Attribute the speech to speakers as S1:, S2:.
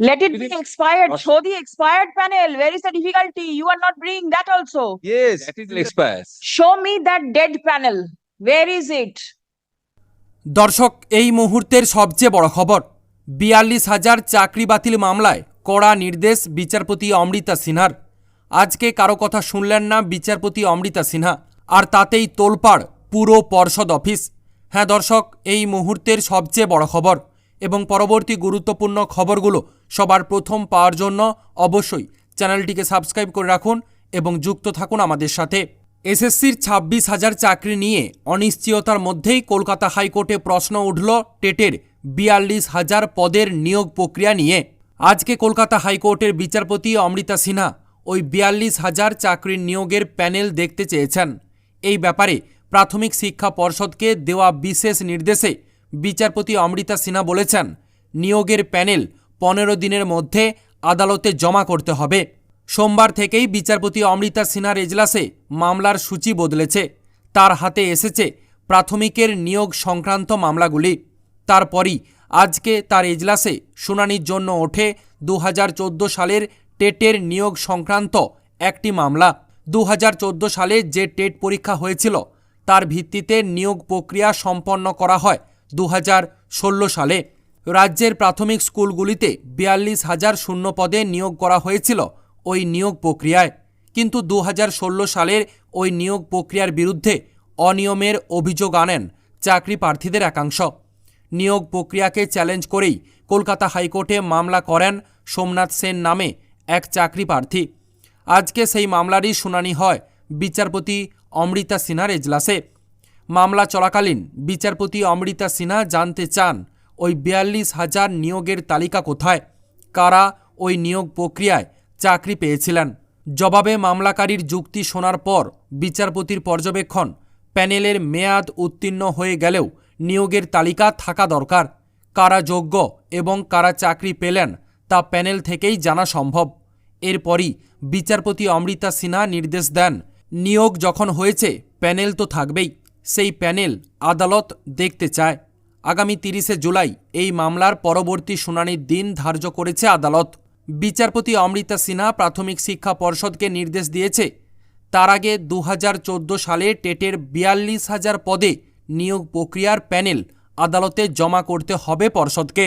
S1: Let it be
S2: expired.Ros-
S1: Show the expired panel. Where is the difficulty? You are not bringing that also.
S2: Yes.
S3: That is expires.
S1: Show me that dead panel. Where is it?
S4: দর্শক এই মুহূর্তের সবচেয়ে বড় খবর বিয়াল্লিশ হাজার চাকরি বাতিল মামলায় কড়া নির্দেশ বিচারপতি অমৃতা সিনহার আজকে কারও কথা শুনলেন না বিচারপতি অমৃতা সিনহা আর তাতেই তোলপাড় পুরো পর্ষদ অফিস হ্যাঁ দর্শক এই মুহূর্তের সবচেয়ে বড় খবর এবং পরবর্তী গুরুত্বপূর্ণ খবরগুলো সবার প্রথম পাওয়ার জন্য অবশ্যই চ্যানেলটিকে সাবস্ক্রাইব করে রাখুন এবং যুক্ত থাকুন আমাদের সাথে। এসএসসির ছাব্বিশ হাজার চাকরি নিয়ে অনিশ্চয়তার মধ্যেই কলকাতা হাইকোর্টে প্রশ্ন উঠল টেটের বিয়াল্লিশ হাজার পদের নিয়োগ প্রক্রিয়া নিয়ে। আজকে কলকাতা হাইকোর্টের বিচারপতি অমৃতা সিনহা ওই বিয়াল্লিশ হাজার চাকরির নিয়োগের প্যানেল দেখতে চেয়েছেন। এই ব্যাপারে প্রাথমিক শিক্ষা পর্ষদকে দেওয়া বিশেষ নির্দেশে বিচারপতি অমৃতা সিনহা বলেছেন, নিয়োগের প্যানেল পনেরো দিনের মধ্যে আদালতে জমা করতে হবে। সোমবার থেকেই বিচারপতি অমৃতা সিনহার এজলাসে মামলার সূচি বদলেছে। তার হাতে এসেছে প্রাথমিকের নিয়োগ সংক্রান্ত মামলাগুলি। তারপরই আজকে তার এজলাসে শুনানির জন্য ওঠে দু হাজার চোদ্দ সালের টেটের নিয়োগ সংক্রান্ত একটি মামলা। দু হাজার চোদ্দ সালে যে টেট পরীক্ষা হয়েছিল, তার ভিত্তিতে নিয়োগ প্রক্রিয়া সম্পন্ন করা হয়। দু হাজার ষোলো সালে রাজ্যের প্রাথমিক স্কুলগুলিতে বিয়াল্লিশ হাজার শূন্য পদে নিয়োগ করা হয়েছিল ওই নিয়োগ প্রক্রিয়ায়। কিন্তু দু হাজার ষোলো সালের ওই নিয়োগ প্রক্রিয়ার বিরুদ্ধে অনিয়মের অভিযোগ আনেন চাকরি প্রার্থীদের একাংশ। নিয়োগ প্রক্রিয়াকে চ্যালেঞ্জ করেই কলকাতা হাইকোর্টে মামলা করেন সোমনাথ সেন নামে এক চাকরি প্রার্থী। আজকে সেই মামলারই শুনানি হয় বিচারপতি অমৃতা সিনহার এজলাসে। মামলা চলাকালীন বিচারপতি অমৃতা সিনহা জানতে চান, ওই বিয়াল্লিশ হাজার নিয়োগের তালিকা কোথায়? কারা ওই নিয়োগ প্রক্রিয়ায় চাকরি পেয়েছিলেন? জবাবে মামলাকারীর যুক্তি শোনার পর বিচারপতির পর্যবেক্ষণ, প্যানেলের মেয়াদ উত্তীর্ণ হয়ে গেলেও নিয়োগের তালিকা থাকা দরকার। কারা যোগ্য এবং কারা চাকরি পেলেন তা প্যানেল থেকেই জানা সম্ভব। এরপরই বিচারপতি অমৃতা সিনহা নির্দেশ দেন, নিয়োগ যখন হয়েছে, প্যানেল তো থাকবেই। সেই প্যানেল আদালত দেখতে চায়। আগামী তিরিশে জুলাই এই মামলার পরবর্তী শুনানির দিন ধার্য করেছে আদালত। বিচারপতি অমৃতা সিনহা প্রাথমিক শিক্ষা পর্ষদকে নির্দেশ দিয়েছে, তার আগে দু হাজার চৌদ্দ সালে টেটের বিয়াল্লিশ হাজার পদে নিয়োগ প্রক্রিয়ার প্যানেল আদালতে জমা করতে হবে পর্ষদকে।